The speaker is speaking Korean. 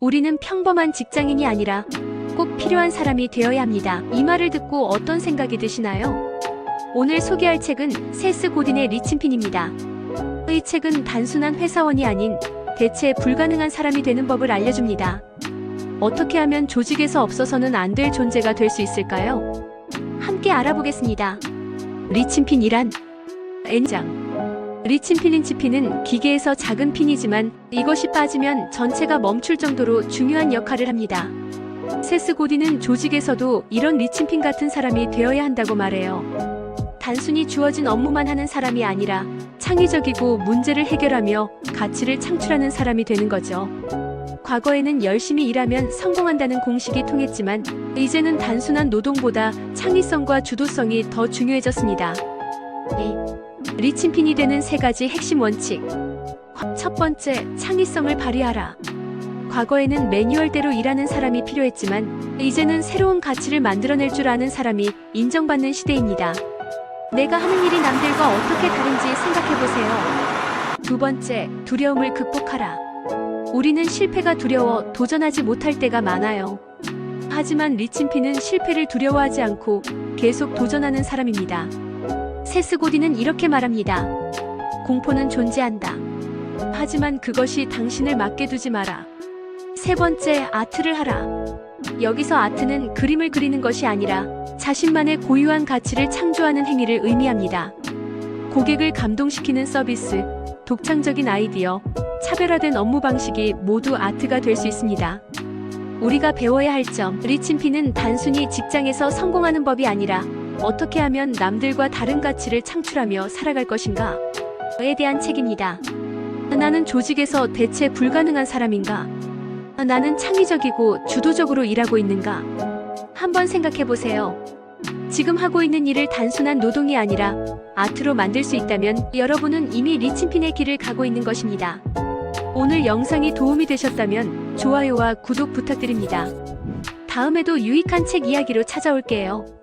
우리는 평범한 직장인이 아니라 꼭 필요한 사람이 되어야 합니다. 이 말을 듣고 어떤 생각이 드시나요? 오늘 소개할 책은 세스 고딘의 리침핀입니다. 이 책은 단순한 회사원이 아닌 대체 불가능한 사람이 되는 법을 알려줍니다. 어떻게 하면 조직에서 없어서는 안 될 존재가 될 수 있을까요? 함께 알아보겠습니다. 리침핀이란 N장 리침필린치핀은 기계에서 작은 핀이지만 이것이 빠지면 전체가 멈출 정도로 중요한 역할을 합니다. 세스 고디는 조직에서도 이런 리침핀 같은 사람이 되어야 한다고 말해요. 단순히 주어진 업무만 하는 사람이 아니라 창의적이고 문제를 해결하며 가치를 창출하는 사람이 되는 거죠. 과거에는 열심히 일하면 성공한다는 공식이 통했지만 이제는 단순한 노동보다 창의성과 주도성이 더 중요해졌습니다. 이 리침핀이 되는 세 가지 핵심 원칙. 첫 번째, 창의성을 발휘하라. 과거에는 매뉴얼대로 일하는 사람이 필요했지만 이제는 새로운 가치를 만들어낼 줄 아는 사람이 인정받는 시대입니다. 내가 하는 일이 남들과 어떻게 다른지 생각해보세요. 두 번째, 두려움을 극복하라. 우리는 실패가 두려워 도전하지 못할 때가 많아요. 하지만 리침핀은 실패를 두려워하지 않고 계속 도전하는 사람입니다. 세스고디는 이렇게 말합니다. 공포는 존재한다. 하지만 그것이 당신을 맡게 두지 마라. 세 번째, 아트를 하라. 여기서 아트는 그림을 그리는 것이 아니라 자신만의 고유한 가치를 창조하는 행위를 의미합니다. 고객을 감동시키는 서비스, 독창적인 아이디어, 차별화된 업무 방식이 모두 아트가 될 수 있습니다. 우리가 배워야 할 점, 리침피는 단순히 직장에서 성공하는 법이 아니라 어떻게 하면 남들과 다른 가치를 창출하며 살아갈 것인가? 에 대한 책입니다. 나는 조직에서 대체 불가능한 사람인가? 나는 창의적이고 주도적으로 일하고 있는가? 한번 생각해 보세요. 지금 하고 있는 일을 단순한 노동이 아니라 아트로 만들 수 있다면 여러분은 이미 리침핀의 길을 가고 있는 것입니다. 오늘 영상이 도움이 되셨다면 좋아요와 구독 부탁드립니다. 다음에도 유익한 책 이야기로 찾아올게요.